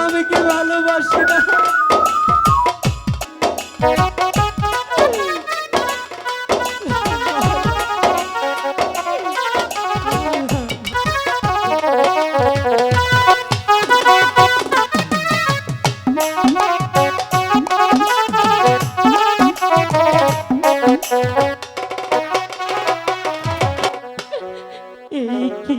আমি কি ভালোবাসি না? কি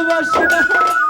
ভালোবাসি না।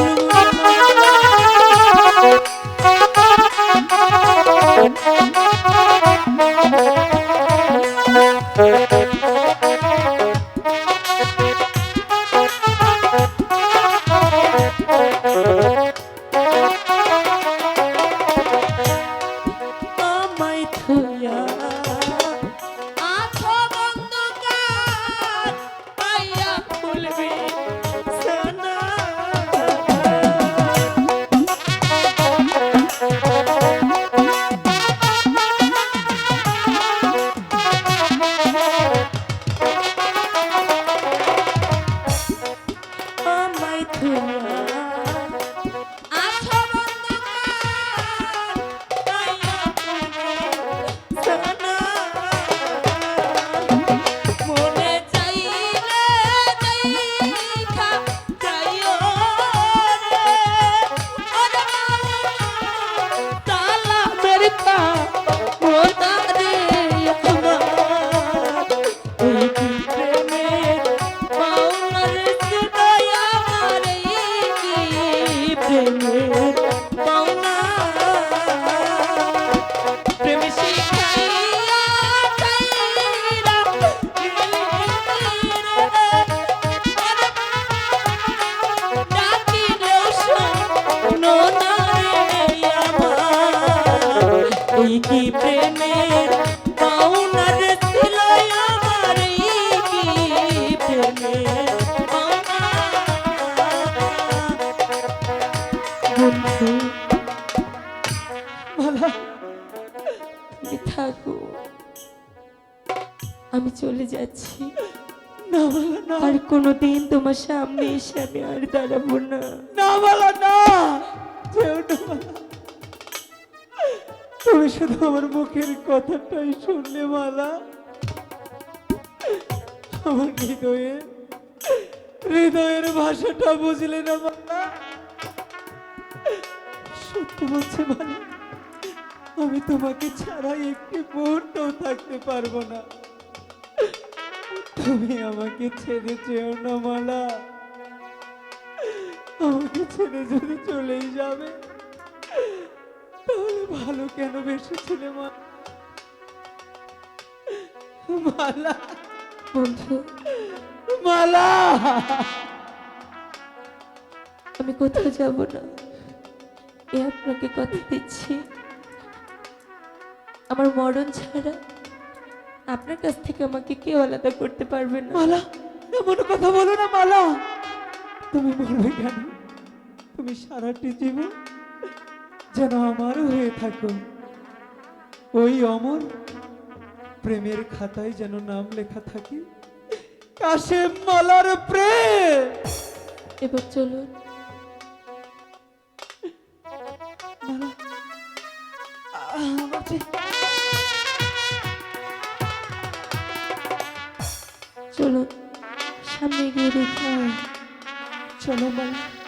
না মালা না। আর কোনোদিন তোমার সামনে এসে আমি আর দাঁড়াবো না। না মালা না। যেও না মালা। তুমি শুধু আমার মুখের কথাটাই শুনলে মালা আমার হৃদয়ে হৃদয়ের ভাষাটা বুঝলে না মালা সত্যি বলছে মালা আমি তোমাকে ছাড়া একটি মুহূর্তও থাকতে পারব না। তুমি আমাকে ছেড়ে যেও না মালা। আমাকে ছেড়ে যদি চলেই যাবে তাহলে ভালো কেন বেসেছিলে মা? মালা। বন্ধু। মালা। আমি কোথাও যাব না। এ আপনাকে কথা দিচ্ছি। আমার মরণ ছাড়া আপনার কাছ থেকে আমাকে কেউ আলাদা করতে পারবে না। মালা এমন কথা বলো না মালা। তুমি বলবে কেন? তুমি সারাটি জীবন যেন আমারও হয়ে থাকো। ওই অমর প্রেমের খাতায় যেন নাম লেখা থাকে কাশেম মালার প্রেম। এবার চলুন। মালা চলুন সামনে গিয়ে দেখি চলো মালা